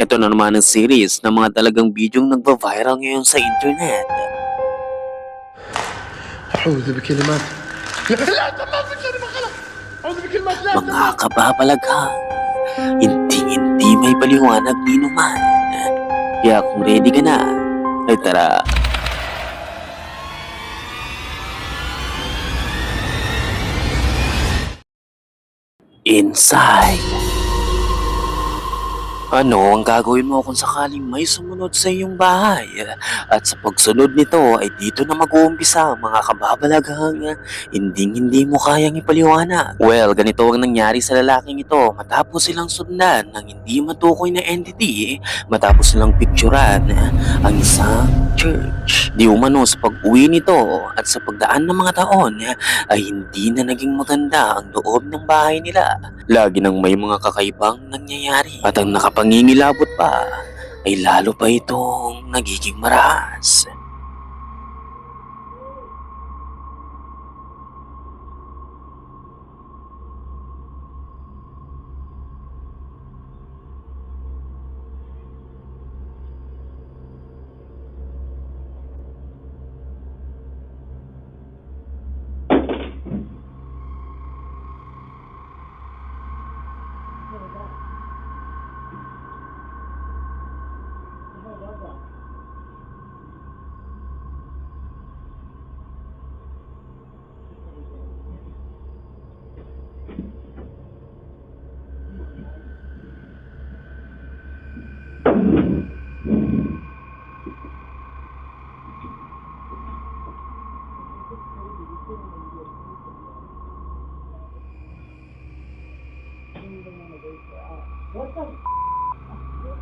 Ito na naman ang series ng mga talagang bidyong nagva-viral ngayon sa internet. أعوذ بكلمات لا لا ما في كلمة غلط أعوذ بكلمات لا Mga kababalaghang, hindi hindi may paliwanag ni naman. Kaya kung ready ka na, ay tara. Inside. Ano ang gagawin mo kung sakaling may sumunod sa iyong bahay? At sa pagsunod nito ay dito na mag-uumpisa ang mga kababalaghang hindi hindi mo kayang ipaliwanag. Well, ganito ang nangyari sa lalaking ito matapos silang sundan ng hindi matukoy na entity matapos silang picturean ang isang church. Di umano sa pag-uwi nito at sa pagdaan ng mga taon ay hindi na naging maganda ang loob ng bahay nila. Lagi nang may mga kakaibang nangyayari at ang nakapangingilabot pa ay lalo pa itong nagiging maras.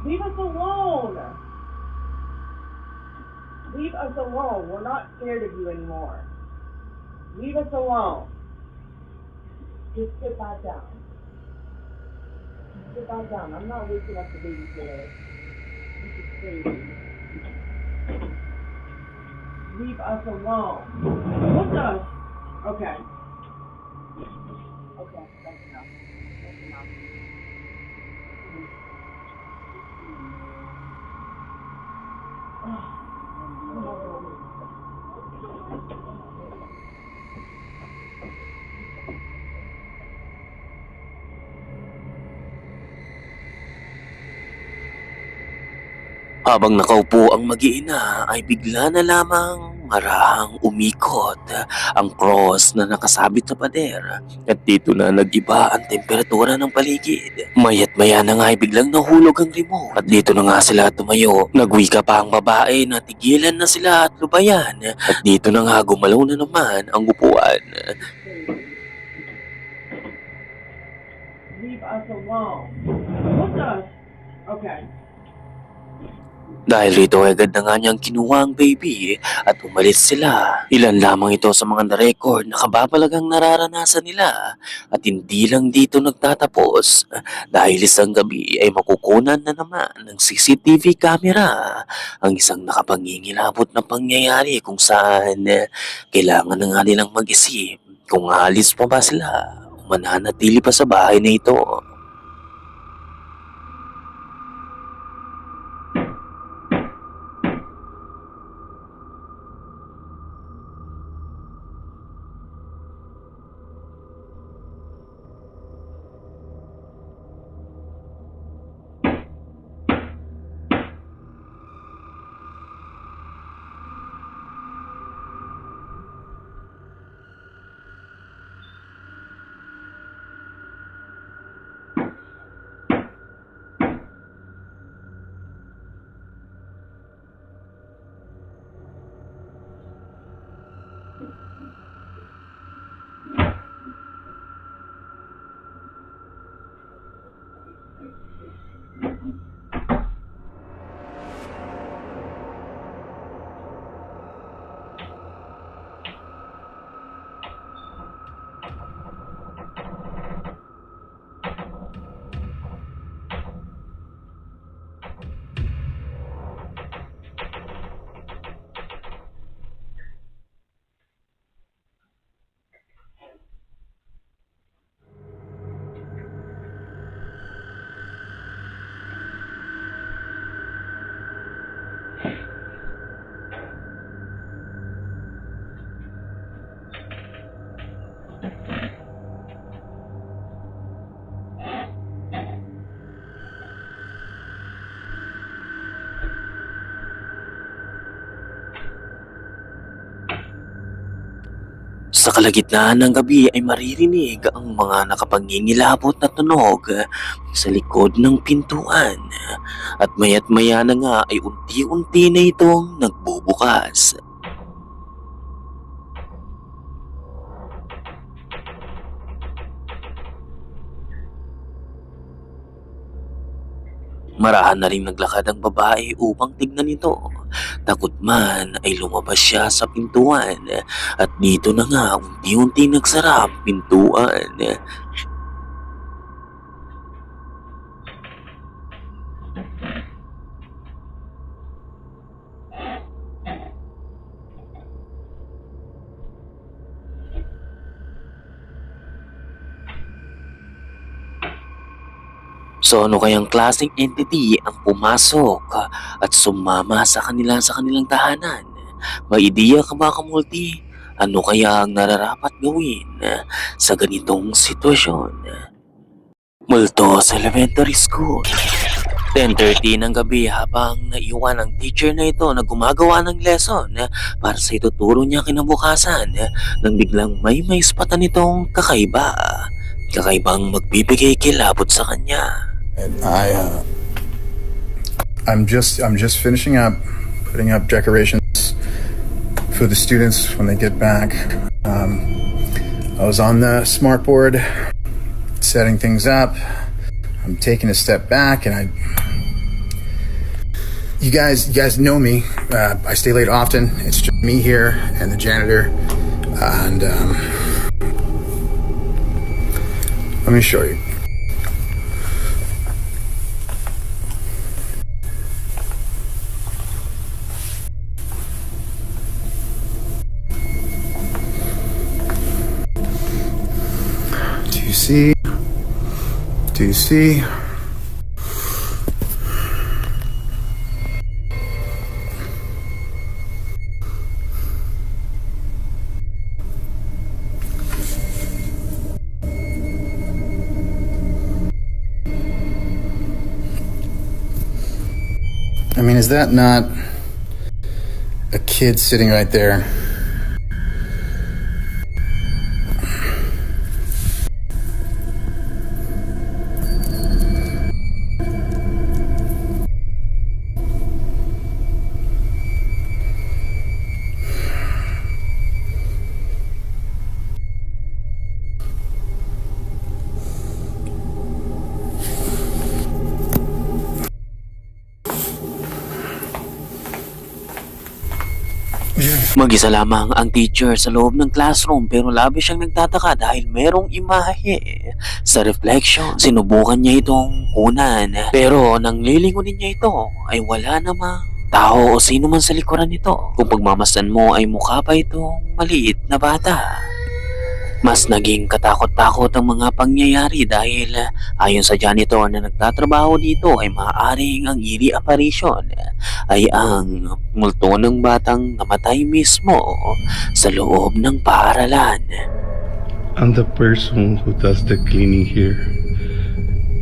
Leave us alone. Leave us alone. We're not scared of you anymore. Leave us alone. Just sit back down. Just sit back down. I'm not waking up the babysitter. This is crazy. Leave us alone. What the? Okay. Okay, Habang nakaupo ang mag-iina ay bigla na lamang marahang umikot ang cross na nakasabit sa pader at dito na nag-iba ang temperatura ng paligid. Mayat maya na nga ay biglang nahulog ang remote at dito na nga sila tumayo. Nagwika pa ang babae na tigilan na sila at lubayan at dito na nga gumalaw na naman ang upuan. Leave us alone. What the? Okay. Dahil rito ay agad na nga niyang kinuha ang baby at umalis sila. Ilan lamang ito sa mga na-record na kababalagang nararanasan nila at hindi lang dito nagtatapos dahil isang gabi ay makukunan na naman ng CCTV camera ang isang nakapangingilabot na pangyayari kung saan kailangan na nga nilang mag-isip kung alis pa ba sila o mananatili pa sa bahay na ito. Sa kalagitnaan ng gabi ay maririnig ang mga nakapangingilabot na tunog sa likod ng pintuan. At mayat maya na nga ay unti-unti na itong nagbubukas. Marahan na rin naglakad ang babae upang tignan ito. Takot man ay lumabas siya sa pintuan at dito na nga unti-unti nagsara ang pintuan. So ano kayang klaseng entity ang pumasok at sumama sa kanila sa kanilang tahanan? May ideya ka ba kamulti? Ano kaya ang nararapat gawin sa ganitong sitwasyon? Multo sa elementary school. 10.30 ng gabi habang naiwan ang teacher na ito na gumagawa ng lesson para sa ituturo niya kinabukasan nang biglang may may spatan nitong kakaiba. Kakaibang magbibigay kilabot sa kanya. And I, uh, I'm just, I'm just finishing up, putting up decorations for the students when they get back. Um, I was on the smart board, setting things up. I'm taking a step back, and I, you guys, you guys know me. Uh, I stay late often. It's just me here and the janitor, and um, let me show you. Do you see? Do you see? I mean, is that not a kid sitting right there? Mag-isa lamang ang teacher sa loob ng classroom pero labis siyang nagtataka dahil merong imahe sa reflection. Sinubukan niya itong kunan pero nang lilingunin niya ito ay wala namang tao o sino man sa likuran nito. Kung pagmamasdan mo ay mukha pa itong maliit na bata. Mas naging katakot-takot ang mga pangyayari dahil ayon sa janitor na nagtatrabaho dito ay maaaring ang eerie apparition ay ang multo ng batang namatay mismo sa loob ng paaralan. I'm the person who does the cleaning here,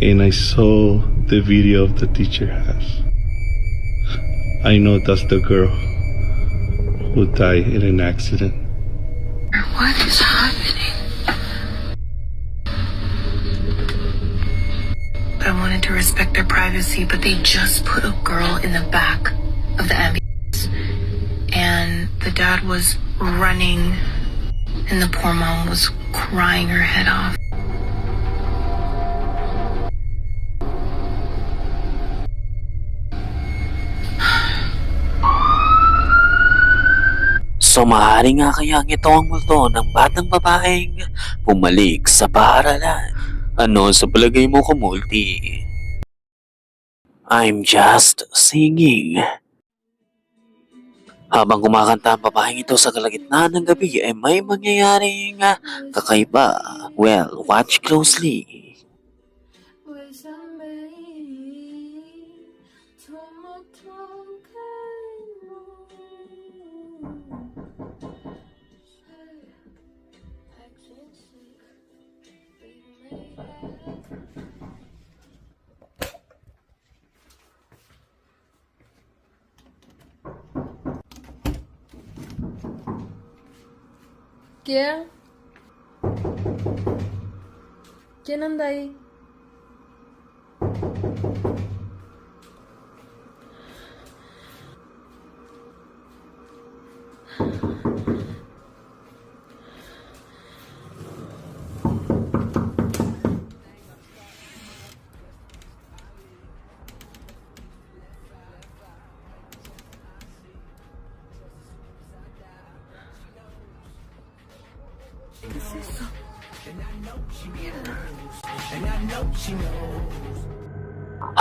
and I saw the video of the teacher house. I know that's the girl who died in an accident. What is privacy, but they just put a girl in the back of the ambulance. And the dad was running, and the poor mom was crying her head off. So maaari nga kaya ito ang multo ng batang babaeng bumalik sa paaralan. Ano sa palagay mo kumulti? I'm just singing. Habang kumakanta ang babaeng ito sa kalagitnaan ng gabi ay may mangyayaring kakaiba. Well, watch closely. કે કે નંદાઈ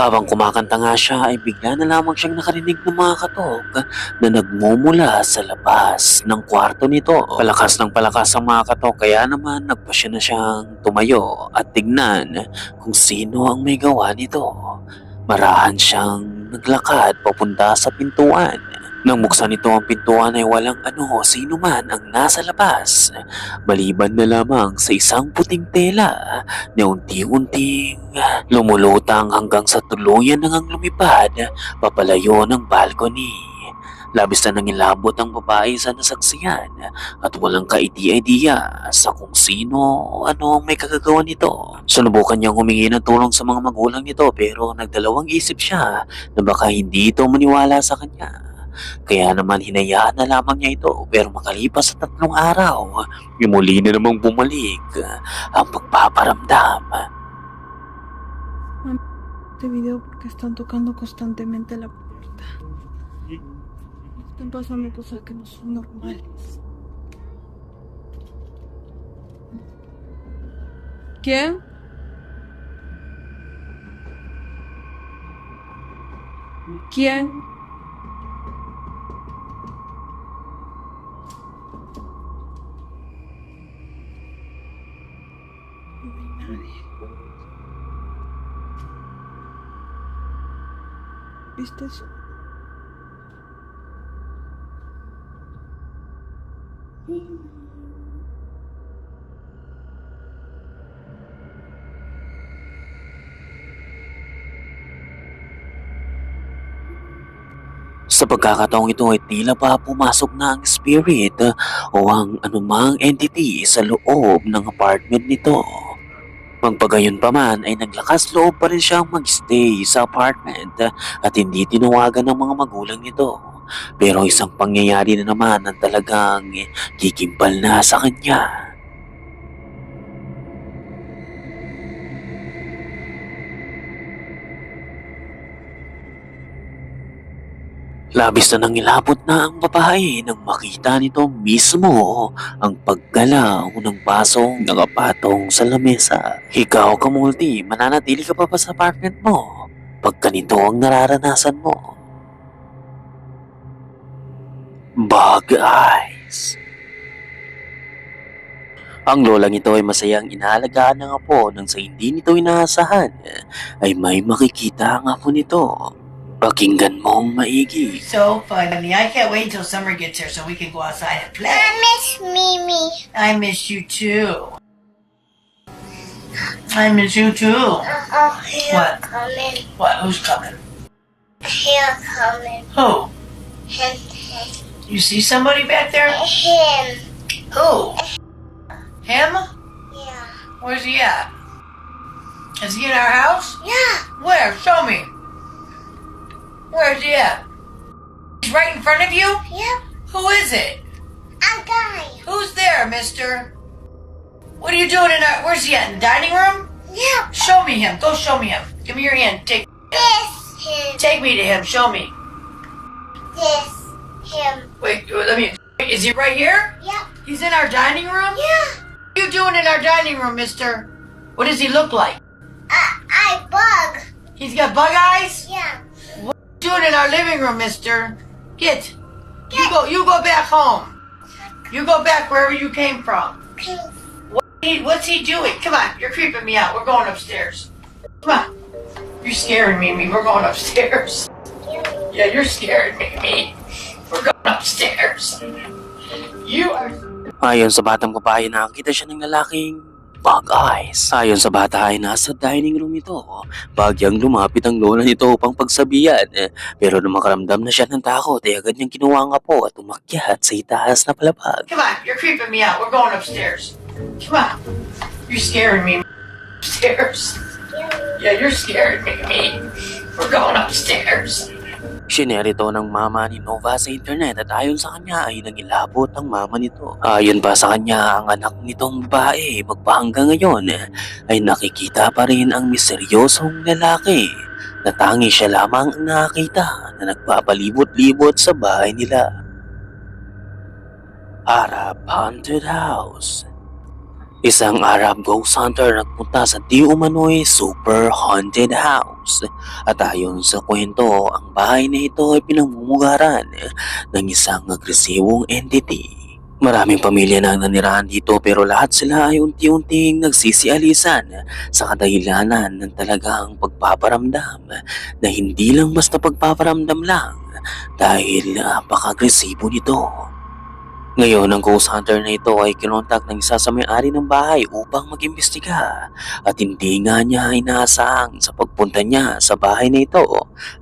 Habang kumakanta nga siya ay bigla na lamang siyang nakarinig ng mga katok na nagmumula sa labas ng kwarto nito. Palakas ng palakas ang mga katok kaya naman nagpasya na siyang tumayo at tignan kung sino ang may gawa nito. Marahan siyang naglakad papunta sa pintuan. Nang buksan nito ang pintuan ay walang ano sino man ang nasa labas. Maliban na lamang sa isang puting tela na unti-unting lumulutang hanggang sa tuluyan nang ang lumipad papalayo ng balcony. Labis na nangilabot ang babae sa nasaksiyan at walang kaidi-idea sa kung sino o ano ang may kagagawa nito. Sunubukan niyang humingi ng tulong sa mga magulang nito pero nagdalawang isip siya na baka hindi ito maniwala sa kanya. Kaya naman hinayaan na lamang niya ito pero makalipas sa tatlong araw, muli na namang bumalik ang pagpaparamdam. Este video porque están tocando constantemente la puerta. Están pasando cosas que no son normales. ¿Quién? ¿Quién? ¿Viste eso? Sa pagkakataong ito ay tila pa pumasok na ang spirit uh, o ang anumang entity sa loob ng apartment nito. Magpagayon pa man ay naglakas loob pa rin siyang magstay sa apartment at hindi tinawagan ng mga magulang nito. Pero isang pangyayari na naman ang talagang kikimpal na sa kanya. Labis na nangilabot na ang babae nang makita nito mismo ang paggalaw ng basong nakapatong sa lamesa. Ikaw, Kamulti, mananatili ka pa ba sa apartment mo? Pag ganito ang nararanasan mo. Bug eyes. Ang lolang ito ay masayang inaalagaan ng apo nang sa hindi nito inaasahan ay may makikita ang apo nito. Pakinggan mong maigi. So funny. I can't wait until summer gets here so we can go outside and play. I miss Mimi. I miss you too. I miss you too. Oh, here What? coming. What? Who's coming? Here coming. Who? Him. Him. You see somebody back there? Uh, him. Who? Him? Yeah. Where's he at? Is he in our house? Yeah. Where? Show me. Where's he at? He's right in front of you? Yep. Who is it? A guy. Who's there, mister? What are you doing in our... Where's he at? In the dining room? Yep. Show me him. Go show me him. Give me your hand. Take This. Him. take me to him. Show me. This. Him. Wait, let me. Is he right here? Yep. He's in our dining room? Yeah. What are you doing in our dining room, mister? What does he look like? I, I bug. He's got bug eyes? Yeah. What are in our living room, mister? Get. You go you go back home. You go back wherever you came from. Pink. He, what's he doing? Come on, you're creeping me out. We're going upstairs. Come on. You're scaring me, me. We're going upstairs. Yeah, you're scaring me, me. We're going upstairs. You are Ayon sa batang babae, nakakita siya ng lalaking bug eyes. Ayon sa bata ay nasa dining room ito. Bagyang lumapit ang lola nito upang pagsabihan. Eh, Pero nung makaramdam na siya ng takot, ay agad niyang kinuha nga po at umakyat sa itaas na palapag. Come on, you're creeping me out. We're going upstairs. Come on. You're scaring me. upstairs. Yeah, you're scaring me. We're going upstairs. Shinare ito ng mama ni Nova sa internet at ayon sa kanya ay nangilabot ang mama nito. Ayon pa sa kanya, ang anak nitong babae magpahanggang ngayon ay nakikita pa rin ang misteryosong lalaki na tangi siya lamang ang nakakita na nagpapalibot-libot sa bahay nila. Arab Haunted House Isang Arab ghost hunter nagpunta sa di umano'y super haunted house. At ayon sa kwento, ang bahay na ito ay pinamumugaran ng isang agresibong entity. Maraming pamilya na ang nanirahan dito pero lahat sila ay unti-unting nagsisialisan sa kadahilanan ng talagang pagpaparamdam na hindi lang basta pagpaparamdam lang dahil napaka-agresibo nito. Ngayon, ang ghost hunter na ito ay kinontak ng isa sa may-ari ng bahay upang mag-imbestiga at hindi nga niya inaasahang sa pagpunta niya sa bahay na ito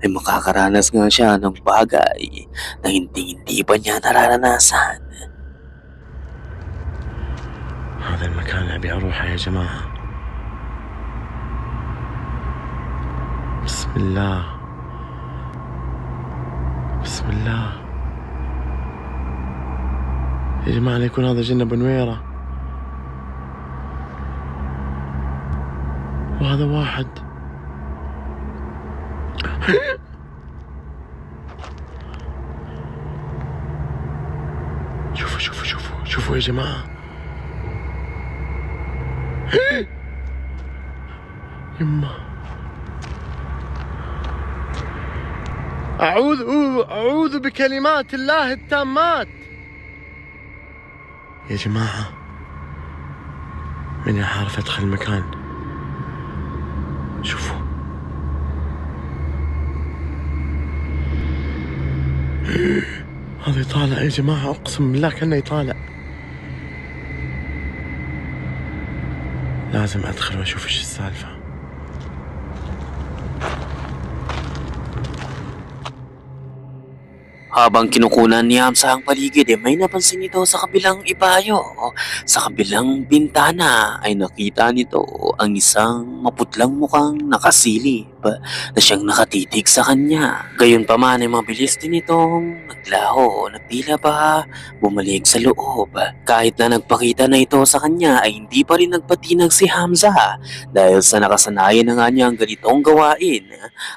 ay makakaranas nga siya ng bagay na hindi-hindi pa niya nararanasan. هذا المكان اللي ابي اروحه يا جماعه بسم الله بسم الله يا جماعة لا يكون هذا جنة بنويره وهذا واحد. شوفوا شوفوا شوفوا شوفوا يا جماعة. يما. أعوذ أعوذ بكلمات الله التامات. يا جماعة ماني عارف أدخل المكان؟ شوفوا. هذا يطالع يا جماعة أقسم بالله كأنه يطالع. لازم أدخل وأشوف إيش السالفة. Habang kinukunan ni Hamza ang paligid, eh, may napansin ito sa kabilang ibayo. Sa kabilang bintana ay nakita nito ang isang maputlang mukhang nakasilip na siyang nakatitig sa kanya. Gayon pa man ay mabilis din itong naglaho, nagtila pa, bumalik sa loob. Kahit na nagpakita na ito sa kanya ay hindi pa rin nagpatinag si Hamza dahil sa nakasanayan na nga niya ang ganitong gawain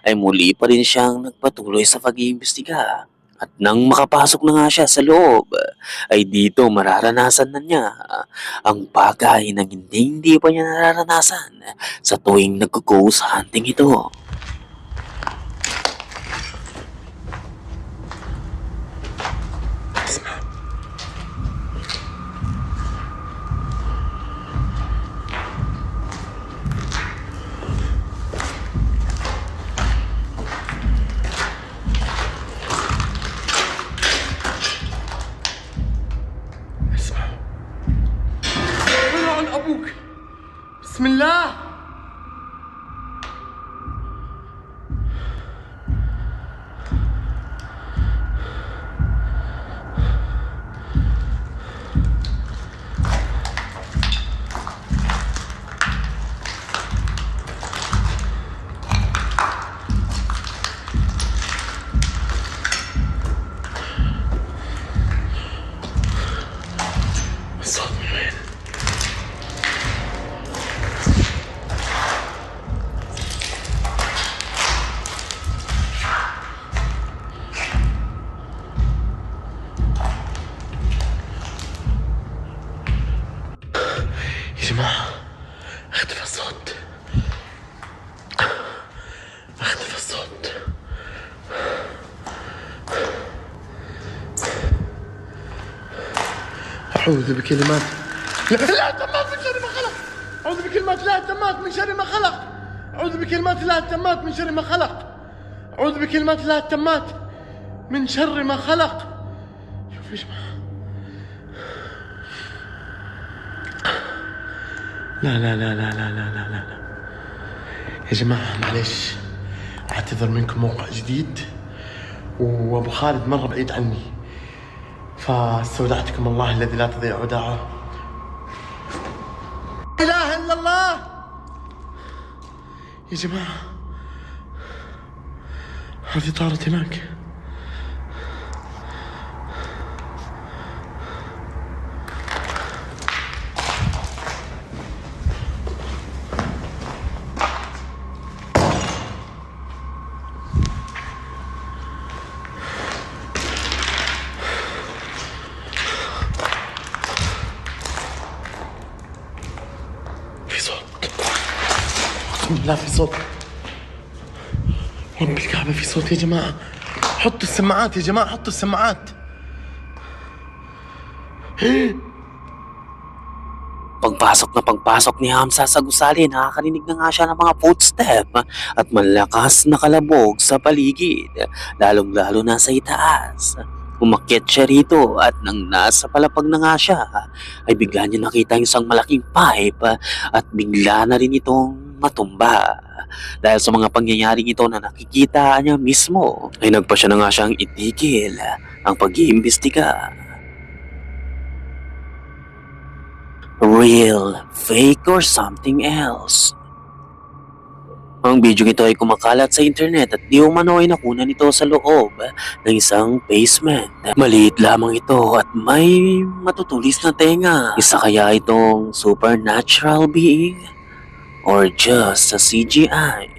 ay muli pa rin siyang nagpatuloy sa pag-iimbestiga. At nang makapasok na nga siya sa loob, ay dito mararanasan na niya ang bagay na hindi hindi pa niya nararanasan sa tuwing nag-ghost hunting ito. أعوذ بكلمات لا لا تمات من شر ما خلق. أعوذ بكلمات الله التامات من شر ما خلق. أعوذ بكلمات الله التامات من شر ما خلق. أعوذ بكلمات الله التامات من شر ما خلق. شوف يا جماعة لا لا لا لا لا لا لا لا, لا. يا جماعة معلش أعتذر منكم موقع جديد. وأبو خالد مرة بعيد عني. فاستودعتكم الله الذي لا تضيع ودائعه لا إله إلا الله! يا جماعة هذه طارت هناك. اقسم بالله في صوت رب الكعبة في صوت يا جماعة حطوا السماعات يا جماعة حطوا السماعات Pagpasok na pagpasok ni Hamza sa gusali, nakakarinig na nga siya ng mga footstep at malakas na kalabog sa paligid, lalong-lalo na sa itaas. Umakyat siya rito at nang nasa palapag na nga siya, ay bigla niya nakita isang malaking pipe at bigla na rin itong matumba. Dahil sa mga pangyayaring ito na nakikita niya mismo, ay nagpa siya na nga siyang itigil ang pag-iimbestiga. real, fake, or something else. Ang video ito ay kumakalat sa internet at di umano ay nakuna nito sa loob ng isang basement. Maliit lamang ito at may matutulis na tenga. Isa kaya itong supernatural being? Or just a CGI?